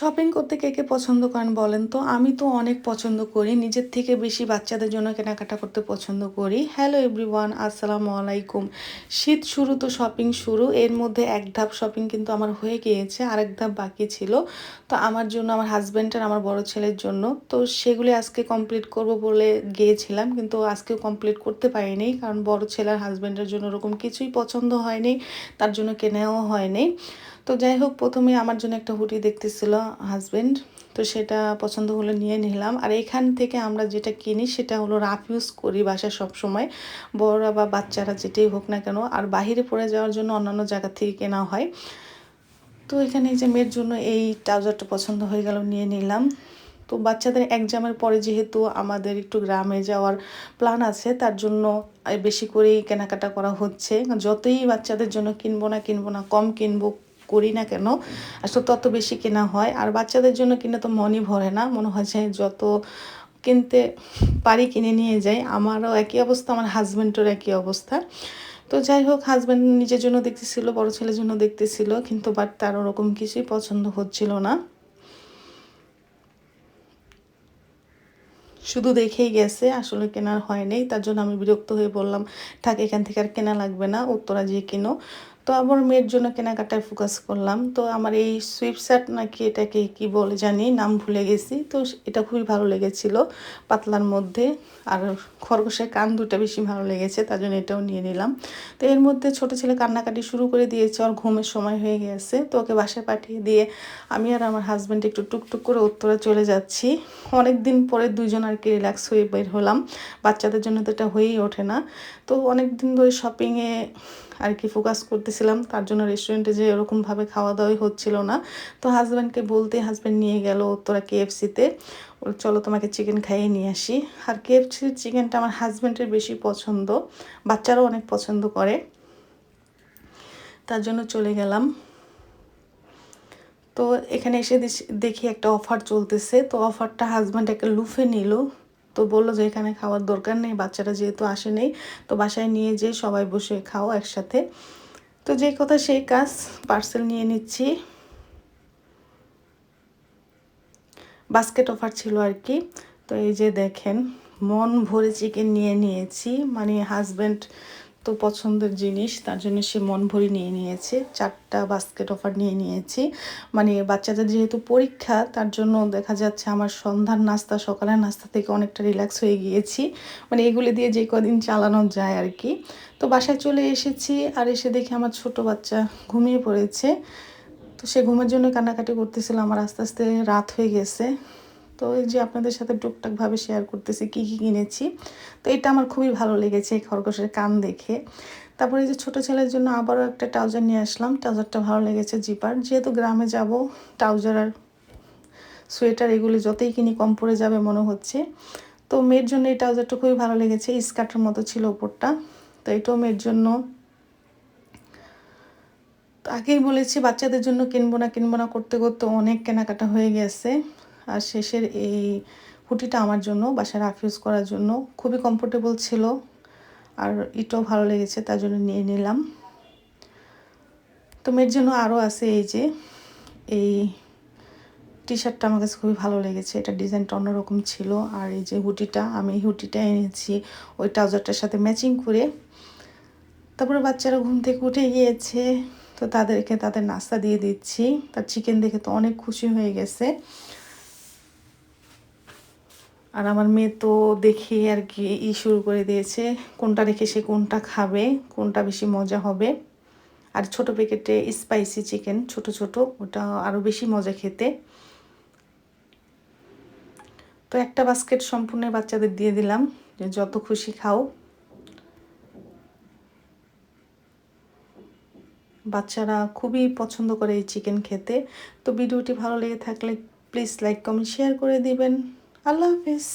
Shopping করতে কে কে পছন্দ করেন বলেন তো? আমি তো অনেক পছন্দ করি। নিজের থেকে বেশি বাচ্চাদের জন্য কেনাকাটা করতে পছন্দ করি। হ্যালো এভরিওয়ান আসসালামু আলাইকুম। শীত শুরু তো শপিং শুরু। এর মধ্যে এক ধাপ শপিং কিন্তু আমার হয়ে গিয়েছে, আরেক ধাপ বাকি ছিল। তো আমার জন্য, আমার হাজব্যান্ড আর আমার বড় ছেলের জন্য। তো সেগুলি আজকে কমপ্লিট করব বলে গিয়েছিলাম, কিন্তু আজকেও কমপ্লিট করতে পারিনি, কারণ বড় ছেলের হাজব্যান্ডের জন্য ওরকম কিছুই পছন্দ হয়নি, তার জন্য কেনাও হয়নি। তো যাই হোক প্রথমে আমার জন্য একটা হুডি দেখতেছিল হাজব্যান্ড তো সেটা পছন্দ হলে নিয়ে নিলাম। আর এখান থেকে আমরা যেটা কিনি সেটা হলো রাফ ইউজ করি বাসায় সবসময়। বড়রা বা বাচ্চারা যেটাই হোক না কেন, আর বাহিরে পড়ে যাওয়ার জন্য অন্যান্য জায়গা থেকে কেনা হয়। তো এখানে যে মেয়ের জন্য এই ট্রাউজারটা পছন্দ হয়ে গেল, নিয়ে নিলাম। তো বাচ্চাদের এক্সামের পরে যেহেতু আমাদের একটু গ্রামে যাওয়ার প্ল্যান আছে, তার জন্য বেশি করেই কেনাকাটা করা হচ্ছে। যতই বাচ্চাদের জন্য কিনবো না কিনবো না, কম কিনবো করি না কেন? আসলে তত বেশি কেনা হয়। আর বাচ্চাদের জন্য কিনে তো মনই ভরে না। মনে হয় যে যত কিনতে পারি কিনে নিয়ে যাই। আমারও একই অবস্থা, আমার হাজব্যান্ডের একই অবস্থা। তো যাই হোক হাজব্যান্ড নিজের জন্য দেখতেছিল, বড় ছেলের জন্য দেখতেছিল, কিন্তু বাট তার ওরকম কিছুই পছন্দ হচ্ছিল না। শুধু দেখেই গেছে, আসলে কেনার হয়নি তার জন্য আমি বিরক্ত হয়ে বললাম, থাক, এখান থেকে আর কেনা লাগবে না। উত্তরা যে কিনো। তো আমার মেয়ের জন্য কেনাকাটায় ফোকাস করলাম। তো আমার এই সুইপস্যাট নাকি এটাকে কি বলে জানি, নাম ভুলে গেছি। তো এটা খুবই ভালো লেগেছিল পাতলার মধ্যে। আর খরগোশের কান দুটা বেশি ভালো লেগেছে, তার জন্য এটাও নিয়ে নিলাম। তো এর মধ্যে ছোট ছেলে কান্নাকাটি শুরু করে দিয়েছে আর ঘুমের সময় হয়ে গেছে। তো ওকে বাসায় পাঠিয়ে দিয়ে আমি আর আমার হাজব্যান্ড একটু টুকটুক করে উত্তরে চলে যাচ্ছি। অনেক দিন পরে দুজন আর কি রিল্যাক্স হয়ে বের হলাম। বাচ্চাদের জন্য তো এটা হয়েই ওঠে না। তো অনেক দিন ধরে শপিংয়ে আর কি ফোকাস করতেছিলাম তার জন্য রেস্টুরেন্টে যে এরকমভাবে খাওয়া দাওয়াই হচ্ছিল না। তো হাজব্যান্ডকে বলতে হাজব্যান্ড নিয়ে গেল তোরা কেএফসিতে চলো তোমাকে চিকেন খাইয়ে নিয়ে আসি। আর কেএফসির চিকেনটা আমার হাজব্যান্ডের বেশি পছন্দ, বাচ্চারাও অনেক পছন্দ করে। তার জন্য চলে গেলাম। তো এখানে এসে দেখি একটা অফার চলতেছে। তো অফারটা হাজব্যান্ড একটা লুফে নিল। তো বলল যে, এখানে খাওয়ার দরকার নেই, বাচ্চারা যেহেতু আসে নেই, তো বাসায় নিয়ে যেয়ে সবাই বসে খাও একসাথে। তো যে কথা সেই কাজ পার্সেল নিয়ে নিচ্ছি। বাস্কেট অফার ছিল আর কি। তো এই যে দেখেন, মন ভরে চিকেন নিয়ে নিয়েছি। মানে হাজব্যান্ড তো পছন্দের জিনিস, তার জন্য সে মন ভরি নিয়ে নিয়েছে। চারটা বাস্কেট অফার নিয়ে নিয়েছি। মানে বাচ্চাদের যেহেতু পরীক্ষা, তার জন্য দেখা যাচ্ছে আমার সন্ধ্যার নাস্তা, সকালের নাস্তা থেকে অনেকটা রিল্যাক্স হয়ে গিয়েছি। মানে এগুলি দিয়ে যে কদিন চালানো যায় আর কি তো বাসায় চলে এসেছি আর এসে দেখি আমার ছোট বাচ্চা ঘুমিয়ে পড়েছে। তো সে ঘুমের জন্য কান্নাকাটি করতেছিল, আমার আস্তে আস্তে রাত হয়ে গেছে। তো এই যে আপনাদের সাথে টুকটাকভাবে শেয়ার করতেছি, কি কি কিনেছি, তো এটা আমার খুবই ভালো লেগেছে এই খরগোশের কান দেখে। তারপরে যে ছোটো ছেলের জন্য আবারও একটা ট্রাউজার নিয়ে আসলাম ট্রাউজারটা ভালো লেগেছে জিপার। যেহেতু গ্রামে যাব ট্রাউজার আর সোয়েটার এগুলি যতই কিনি, কম পড়ে যাবে মনে হচ্ছে। তো মেয়ের জন্য এই ট্রাউজারটা খুবই ভালো লেগেছে স্কার্টের মতো ছিল ওপরটা। তো এটাও মেয়ের জন্য। আগেই বলেছি, বাচ্চাদের জন্য কিনবো না কিনবো না করতে করতে অনেক কেনাকাটা হয়ে গেছে। আর শেষের এই হুটিটা আমার জন্য বাসায় রাফ ইউজ করার জন্য খুবই কমফোর্টেবল ছিল আর এটাও ভালো লেগেছে, তার জন্য নিয়ে নিলাম। তো মেয়ের জন্য আরও আছে এই যে, এই টি শার্টটা আমার কাছে খুবই ভালো লেগেছে, এটা ডিজাইনটা অন্যরকম ছিল আর এই যে হুটিটা, আমি হুটিটা এনেছি ওই ট্রাউজারটার সাথে ম্যাচিং করে। তারপরে বাচ্চারা ঘুম থেকে উঠে গিয়েছে, তো তাদেরকে তাদের নাস্তা দিয়ে দিচ্ছি, তার চিকেন দেখে তো অনেক খুশি হয়ে গেছে। আর আমার মেয়ে তো দেখে আর কি ই শুরু করে দিয়েছে, কোনটা রেখে সে কোনটা খাবে, কোনটা বেশি মজা হবে। আর ছোট প্যাকেটে স্পাইসি চিকেন ছোট ছোট, ওটা আরও বেশি মজা খেতে। তো একটা বাস্কেট সম্পূর্ণ বাচ্চাদের দিয়ে দিলাম, যে যত খুশি খাও। বাচ্চারা খুবই পছন্দ করে এই চিকেন খেতে। তো ভিডিওটি ভালো লেগে থাকলে প্লিজ লাইক কমেন্ট শেয়ার করে দিবেন। আল্লাহ হাফিজ